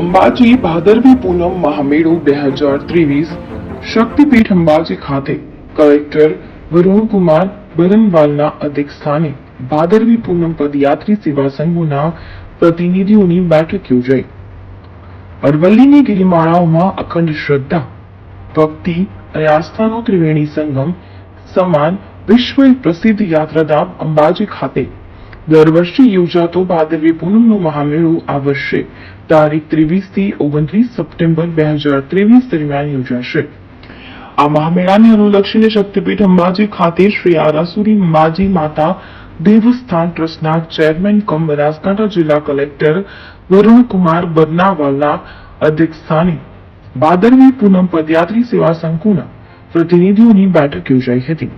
અંબાજી ભાદરવી પૂનમ મહામેળો બે હજાર ત્રેવીસ શક્તિપીઠ અંબાજી ખાતે કલેક્ટર વરુણકુમાર બરનવાલના અધ્યક્ષ સ્થાને ભાદરવી પૂનમ પદયાત્રી સેવા સંઘોના પ્રતિનિધિઓની બેઠક યોજાઈ. અરવલ્લીની ગિરિમાળાઓમાં અખંડ શ્રદ્ધા, ભક્તિ અને આસ્થાનો ત્રિવેણી સંગમ સમાન વિશ્વ પ્રસિદ્ધ યાત્રાધામ અંબાજી ખાતે દર વર્ષે યોજાતો ભાદરવી પૂનમનો મહામેળો આ વર્ષે તારીખ ત્રેવીસથી ઓગણત્રીસ સપ્ટેમ્બર બે હજાર ત્રેવીસ દરમિયાન યોજાશે. આ મહામેળાને અનુલક્ષીને શક્તિપીઠ અંબાજી ખાતે શ્રી આરાસુરી અંબાજી માતા દેવસ્થાન ટ્રસ્ટના ચેરમેન કમ બનાસકાંઠા જિલ્લા કલેક્ટર વરુણકુમાર બરનાવાલના અધ્યક્ષસ્થાને ભાદરવી પૂનમ પદયાત્રી સેવા સંકુલના પ્રતિનિધિઓની બેઠક યોજાઈ હતી.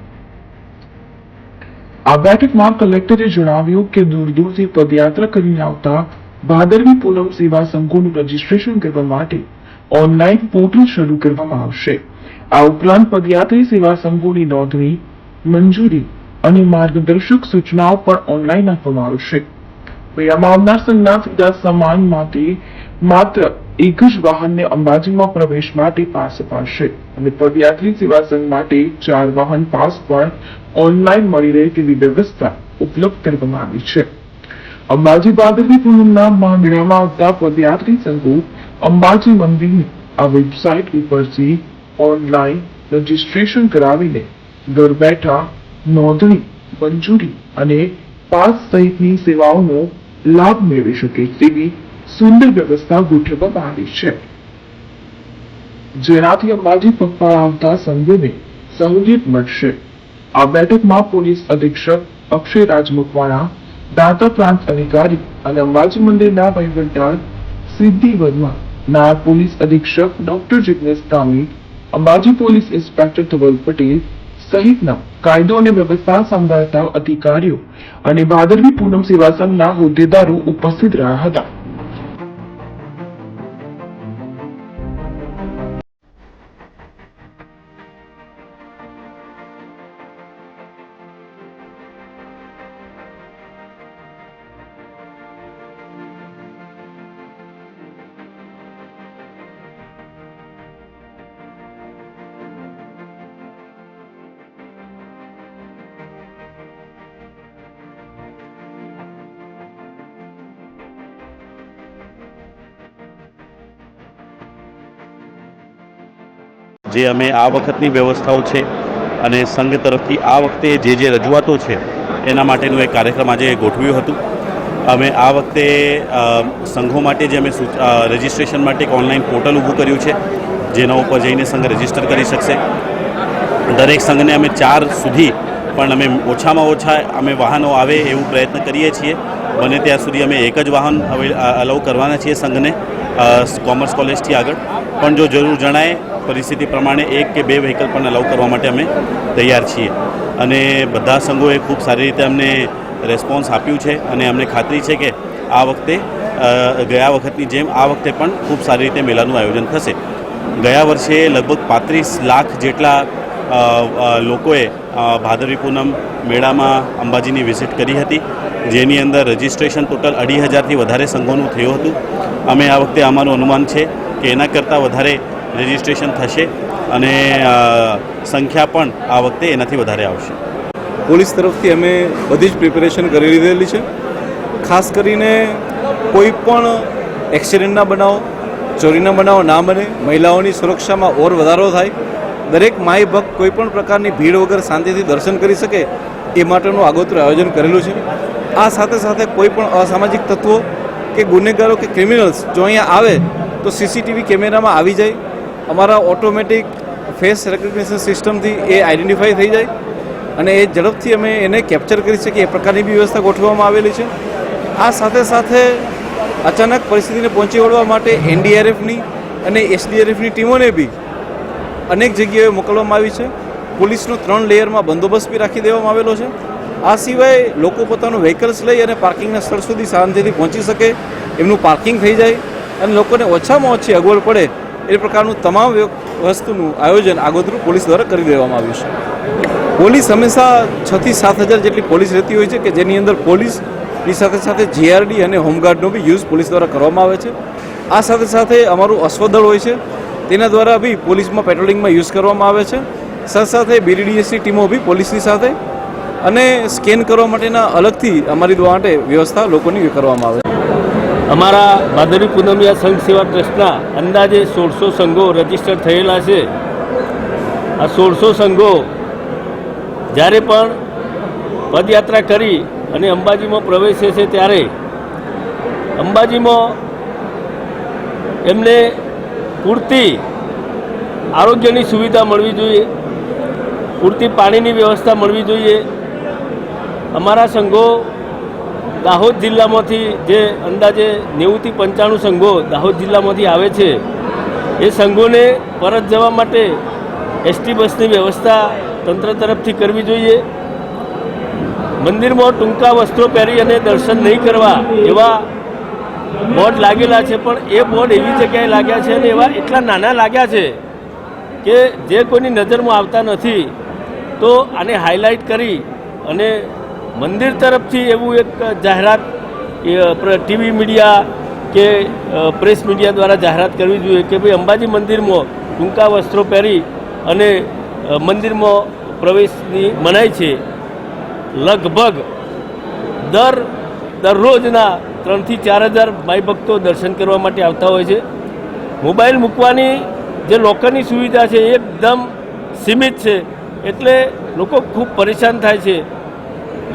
આ બેઠકમાં કલેક્ટરે જણાવ્યું કે દૂર દૂરથી પદયાત્રા કરીને આવતા ભાદરવી પૂનમ સેવા સંઘોનું રજીસ્ટ્રેશન કરવા માટે ઓનલાઈન પોર્ટલ શરૂ કરવામાં આવશે. આ ઉપરાંત પદયાત્રી સેવા સંઘોની નોંધણી, મંજૂરી અને માર્ગદર્શક સૂચનાઓ પણ ઓનલાઈન આપવામાં આવશે. મેળામાં આવનાર સીધા સમાન માટે માત્ર એક જ વાહનને અંબાજીમાં પ્રવેશ માટે પાસ અપાશે અને પદયાત્રી સેવા સંઘ માટે ચાર વાહન પાસ પણ ઓનલાઈન મળી રહે તેવી વ્યવસ્થા ઉપલબ્ધ કરવામાં આવી છે. અંબાજી ભાદરવી પૂનમના મહામેળામાં આવતા પદયાત્રી સંઘો અંબાજી મંદિરની આ વેબસાઇટ ઉપરથી ઓનલાઈન રજીસ્ટ્રેશન કરાવીને ઘર બેઠા નોંધણી, મંજૂરી અને પાસ સહિતની સેવાઓનો લાભ મેળવી શકે તેવી સુંદર વ્યવસ્થા ગોઠવવામાં આવી છે. જેનાથી અંબાજી પગપાળા આવતા સંઘોને સહુલિયત મળશે. આ બેઠકમાં પોલીસ અધિક્ષક, અક્ષય રાજ મકવાણા દાતા પ્રાંત અધિકારી અને અંબાજી મંદિરના વહીવટદાર સિદ્ધિ વર્મા નાયબ પોલીસ અધિક્ષક, doctor Jignesh Dhami Ambaji police inspector Dhaval Patel સહિતના કાયદો અને વ્યવસ્થા સંભાળતા અધિકારીઓ અને ભાદરવી પૂનમ સેવા સંઘના હોદ્દેદારો ઉપસ્થિત રહ્યા હતા. જે અમે આ વખતની વ્યવસ્થાઓ છે અને સંઘ તરફથી આ વખતે જે જે રજૂઆતો છે, એના માટેનું એક કાર્યક્રમ આજે ગોઠવ્યું હતું. અમે આ વખતે સંઘો માટે જે અમે રજીસ્ટ્રેશન માટે એક ઓનલાઈન પોર્ટલ ઊભું કર્યું છે, જેના ઉપર જઈને સંઘ રજિસ્ટર કરી શકશે. દરેક સંઘને અમે ચાર સુધી પણ અમે ઓછામાં ઓછા અમે વાહનો આવે એવું પ્રયત્ન કરીએ છીએ. બને ત્યાં સુધી અમે એક જ વાહન અલાઉ કરવાના છીએ સંઘને કોમર્સ કોલેજથી આગળ. પણ જો જરૂર જણાય, પરિસ્થિતિ પ્રમાણે એક કે બે વ્હીકલ પણ અલાઉ કરવા માટે અમે તૈયાર છીએ. અને બધા સંઘોએ ખૂબ સારી રીતે અમને રેસ્પોન્સ આપ્યું છે અને અમને ખાતરી છે કે આ વખતે ગયા વખતની જેમ આ વખતે પણ ખૂબ સારી રીતે મેળાનું આયોજન થશે. ગયા વર્ષે લગભગ પાંત્રીસ લાખ જેટલા લોકોએ ભાદરવી પૂનમ મેળામાં અંબાજીની વિઝિટ કરી હતી, જેની અંદર રજિસ્ટ્રેશન ટોટલ અઢી હજારથી વધારે સંઘોનું થયું હતું. અમે આ વખતે અમારું અનુમાન છે કે એના કરતાં વધારે રજિસ્ટ્રેશન થશે અને સંખ્યા પણ આ વખતે એનાથી વધારે આવશે. પોલીસ તરફથી અમે બધી જ પ્રિપેરેશન કરી લીધેલી છે. ખાસ કરીને કોઈ પણ એક્સિડન્ટના બનાવો, ચોરીના બનાવો ના બને, મહિલાઓની સુરક્ષામાં ઓર વધારો થાય દરેક માય ભક્ત કોઈ પણ પ્રકારની ભીડ વગર શાંતિથી દર્શન કરી શકે એ માટેનું આગોતરું આયોજન કરેલું છે. આ સાથે સાથે કોઈ પણ અસામાજિક તત્વો કે ગુનેગારો કે ક્રિમિનલ્સ જો અહીંયા આવે તો સીસીટીવી કેમેરામાં આવી જાય. અમારા ઓટોમેટિક ફેસ રેકગ્નિશન સિસ્ટમથી એ આઈડેન્ટિફાઈ થઈ જાય અને એ ઝડપથી અમે એને કેપ્ચર કરી શકીએ. એ પ્રકારની બી વ્યવસ્થા ગોઠવવામાં આવેલી છે. આ સાથે સાથે અચાનક પરિસ્થિતિને પહોંચી વળવા માટે એનડીઆરએફની અને એસડીઆરએફની ટીમોને બી અનેક જગ્યાએ મોકલવામાં આવી છે. પોલીસનો ત્રણ લેયરમાં બંદોબસ્ત બી રાખી દેવામાં આવેલો છે. આ સિવાય લોકો પોતાનું વ્હીકલ્સ લઈ અને પાર્કિંગના સ્થળ સુધી શાંતિથી પહોંચી શકે એમનું પાર્કિંગ થઈ જાય અને લોકોને ઓછામાં ઓછી અગવડ પડે એ પ્રકારનું તમામ વસ્તુનું આયોજન આગોતરું પોલીસ દ્વારા કરી દેવામાં આવ્યું છે. પોલીસ હંમેશા છ થી સાત હજાર જેટલી પોલીસ રહેતી હોય છે કે જેની અંદર પોલીસની સાથે સાથે જીઆરડી અને હોમગાર્ડનો બી યુઝ પોલીસ દ્વારા કરવામાં આવે છે. આ સાથે સાથે અમારું અશ્વદળ હોય છે. તેના દ્વારા બી પોલીસમાં પેટ્રોલિંગમાં યુઝ કરવામાં આવે છે. સાથે સાથે બીડીડીએસની ટીમો બી પોલીસની સાથે અને સ્કેન કરવા માટેના અલગથી અમારી માટે વ્યવસ્થા લોકોની કરવામાં આવે છે. અમારા ભાદરવી પૂનમિયા સંઘ સેવા ટ્રસ્ટના અંદાજે સોળસો સંઘો રજિસ્ટર થયેલા છે. આ સોળસો સંઘો જ્યારે પણ પદયાત્રા કરી અને અંબાજીમાં પ્રવેશે છે ત્યારે અંબાજીમાં એમને પૂરતી આરોગ્યની સુવિધા મળવી જોઈએ, પૂરતી પાણીની વ્યવસ્થા મળવી જોઈએ. અમારા સંઘો દાહોદ જિલ્લામાંથી જે અંદાજે નેવુંથી પંચાણું સંઘો દાહોદ જિલ્લામાંથી આવે છે, એ સંઘોને પરત જવા માટે એસટી બસની વ્યવસ્થા તંત્ર તરફથી કરવી જોઈએ. મંદિરમાં ટૂંકા વસ્ત્રો પહેરી અને દર્શન નહીં કરવા એવા બોર્ડ લાગેલા છે, પણ એ બોર્ડ એવી જગ્યાએ લાગ્યા છે અને એવા એટલા નાના લાગ્યા છે કે જે કોઈની નજરમાં આવતા નથી. તો આને હાઇલાઇટ કરી અને મંદિર તરફથી એવું એક જાહેરાત ટીવી મીડિયા કે પ્રેસ મીડિયા દ્વારા જાહેરાત કરવી જોઈએ કે ભાઈ અંબાજી મંદિરમાં ટૂંકા વસ્ત્રો પહેરી અને મંદિરમાં પ્રવેશની મનાઈ છે. લગભગ દર, દરરોજના ત્રણથી ચાર હજાર ભાઈ ભક્તો દર્શન કરવા માટે આવતા હોય છે. મોબાઈલ મૂકવાની જે લોકરની સુવિધા છે એકદમ સીમિત છે. એટલે લોકો ખૂબ પરેશાન થાય છે.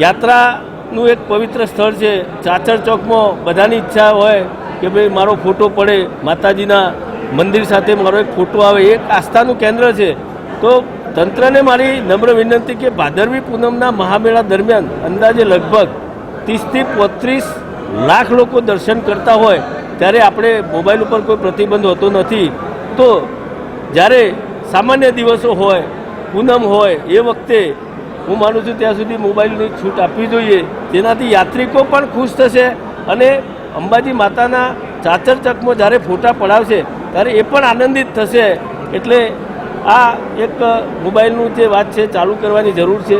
યાત્રાનું એક પવિત્ર સ્થળ છે. ચાચર ચોકમાં બધાની ઈચ્છા હોય કે ભાઈ મારો ફોટો પડે, માતાજીના મંદિર સાથે મારો એક ફોટો આવે એક આસ્થાનું કેન્દ્ર છે. તો તંત્રને મારી નમ્ર વિનંતી કે ભાદરવી પૂનમના મહામેળા દરમિયાન અંદાજે લગભગ ત્રીસથી પોત્રીસ લાખ લોકો દર્શન કરતા હોય ત્યારે આપણે મોબાઈલ ઉપર કોઈ પ્રતિબંધ હોતો નથી. તો જ્યારે સામાન્ય દિવસો હોય, પૂનમ હોય, એ વખતે હું માનું છું ત્યાં સુધી મોબાઈલની છૂટ આપવી જોઈએ. જેનાથી યાત્રિકો પણ ખુશ થશે અને અંબાજી માતાના ચાચર ચકમાં જ્યારે ફોટા પડાવશે, ત્યારે એ પણ આનંદિત થશે. એટલે આ એક મોબાઈલનું જે વાત છે, ચાલુ કરવાની જરૂર છે.